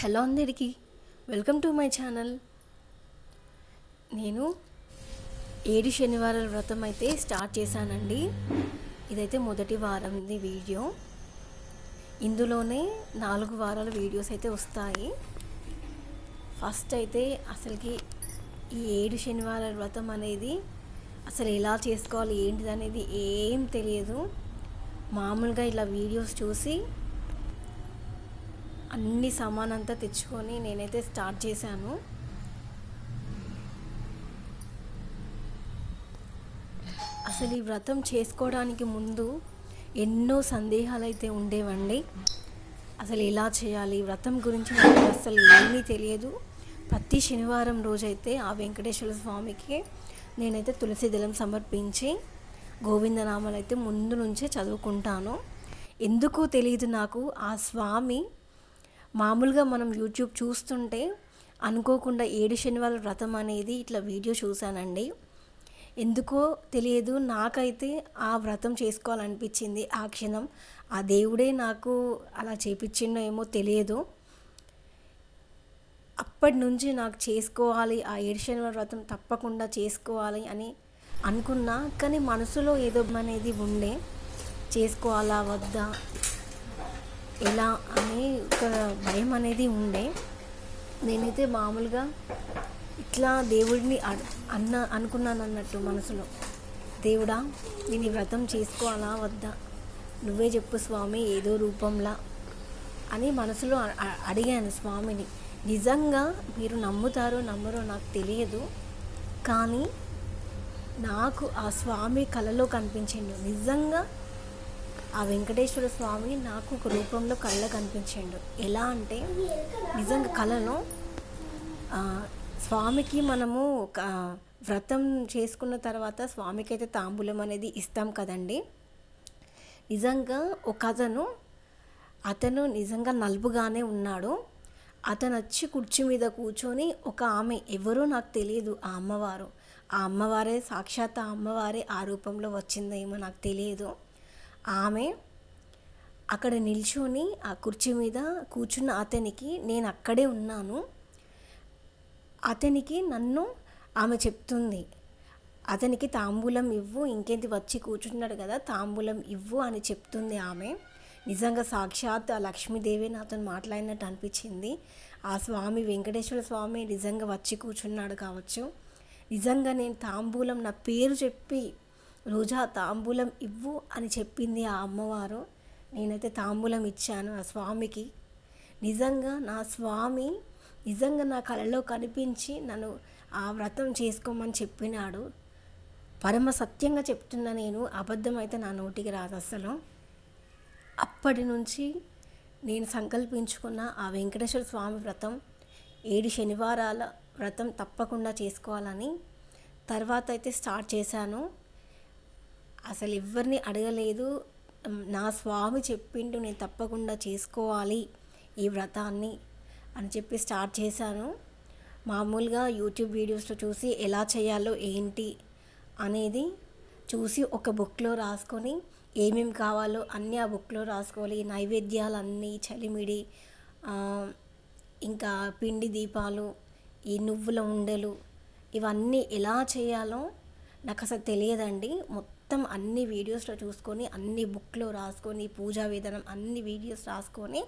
Hello అందరికీ welcome to my channel. నేను ఏడు శనివారాల వ్రతం అయితే స్టార్ట్ చేశానండి. ఇదైతే మొదటి వారంది వీడియో. ఇందులోనే నాలుగు వారాల వీడియోస్ అయితే వస్తాయి. ఫస్ట్ అయితే అసలుకి ఈ ఏడు శనివారాల వ్రతం అనేది అసలు ఎలా చేసుకోవాలి ఏంటిది అనేది ఏం తెలియదు. మామూలుగా ఇలా వీడియోస్ చూసి అన్ని సామానంతా తెచ్చుకొని నేనైతే స్టార్ట్ చేశాను. అసలు ఈ వ్రతం చేసుకోవడానికి ముందు ఎన్నో సందేహాలు అయితే ఉండేవండి. అసలు ఎలా చేయాలి వ్రతం గురించి నాకు అసలు ఏమీ తెలియదు. ప్రతి శనివారం రోజైతే ఆ వెంకటేశ్వర స్వామికి నేనైతే తులసి దళం సమర్పించి గోవిందనామాలు అయితే ముందు నుంచే చదువుకుంటాను. ఎందుకో తెలియదు నాకు ఆ స్వామి మామూలుగా మనం యూట్యూబ్ చూస్తుంటే అనుకోకుండా ఏడు శనివారం వ్రతం అనేది ఇట్లా వీడియో చూశానండి. ఎందుకో తెలియదు నాకైతే ఆ వ్రతం చేసుకోవాలనిపించింది ఆ క్షణం. ఆ దేవుడే నాకు అలా చేపించిండో ఏమో తెలియదు. అప్పటి నుంచి నాకు చేసుకోవాలి ఆ ఏడు శనివారం వ్రతం తప్పకుండా చేసుకోవాలి అని అనుకున్నా కానీ మనసులో ఏదో అనేది ఉండే చేసుకోవాలా వద్దా? ఎలా అని ఒక భయం అనేది ఉండే. నేనైతే మామూలుగా ఇట్లా దేవుడిని అడ్- అన్న అనుకున్నాను అన్నట్టు మనసులో. దేవుడా నేను ఈ వ్రతం చేసుకోవాలా? వద్దా? నువ్వే చెప్పు స్వామి ఏదో రూపంలా? అని మనసులో అడిగాను స్వామిని. నిజంగా మీరు నమ్ముతారో నమ్మరో నాకు తెలియదు. కానీ నాకు ఆ స్వామి కలలో కనిపించిండు. నిజంగా ఆ వెంకటేశ్వర స్వామి నాకు ఒక రూపంలో కళ్ళ కనిపించిండు ఎలా అంటే నిజంగా కళలో స్వామికి మనము ఒక వ్రతం చేసుకున్న తర్వాత స్వామికి అయితే తాంబూలం అనేది ఇస్తాం కదండి. నిజంగా ఒక అతను అతను నిజంగా నలుపుగానే ఉన్నాడు. అతను వచ్చి కుర్చీ మీద కూర్చొని ఒక ఆమె ఎవరో నాకు తెలియదు ఆ అమ్మవారు. ఆ అమ్మవారే సాక్షాత్ ఆ అమ్మవారే ఆ రూపంలో వచ్చిందేమో నాకు తెలియదు. ఆమె అక్కడ నిల్చొని ఆ కుర్చీ మీద కూర్చున్న అతనికి నేను అక్కడే ఉన్నాను. అతనికి నన్ను ఆమె చెప్తుంది అతనికి తాంబూలం ఇవ్వు ఇంకేంటి వచ్చి కూర్చున్నాడు కదా తాంబూలం ఇవ్వు అని చెప్తుంది ఆమె. నిజంగా సాక్షాత్ ఆ లక్ష్మీదేవి నాతో మాట్లాడినట్టు అనిపించింది. ఆ స్వామి వెంకటేశ్వర స్వామి నిజంగా వచ్చి కూర్చున్నాడు కావచ్చు. నిజంగా నేను తాంబూలం నా పేరు చెప్పి రోజా తాంబూలం ఇవ్వు అని చెప్పింది ఆ అమ్మవారు. నేనైతే తాంబూలం ఇచ్చాను ఆ స్వామికి. నిజంగా నా స్వామి నిజంగా నా కళలో కనిపించి నన్ను ఆ వ్రతం చేసుకోమని చెప్పినాడు. పరమ సత్యంగా చెప్తున్నా నేను అబద్ధం అయితే నా నోటికి రాదు అసలు. అప్పటి నుంచి నేను సంకల్పించుకున్న ఆ వెంకటేశ్వర స్వామి వ్రతం ఏడు శనివారాల వ్రతం తప్పకుండా చేసుకోవాలని తర్వాత అయితే స్టార్ట్ చేశాను. అసలు ఎవరిని అడగలేదు. నా స్వామి చెప్పిండు నేను తప్పకుండా చేసుకోవాలి ఈ వ్రతాన్ని అని చెప్పి స్టార్ట్ చేశాను. మామూలుగా యూట్యూబ్ వీడియోస్లో చూసి ఎలా చేయాలో ఏంటి అనేది చూసి ఒక బుక్లో రాసుకొని ఏమేమి కావాలో అన్నీ ఆ బుక్లో రాసుకోవాలి. నైవేద్యాలు అన్నీ చలిమిడి ఇంకా పిండి దీపాలు ఈ నువ్వుల ఉండలు ఇవన్నీ ఎలా చేయాలో నాకు అసలు తెలియదండి. మొత్తం మొత్తం అన్ని వీడియోస్లో చూసుకొని అన్ని బుక్లో రాసుకొని పూజా విధానం అన్ని వీడియోస్ రాసుకొని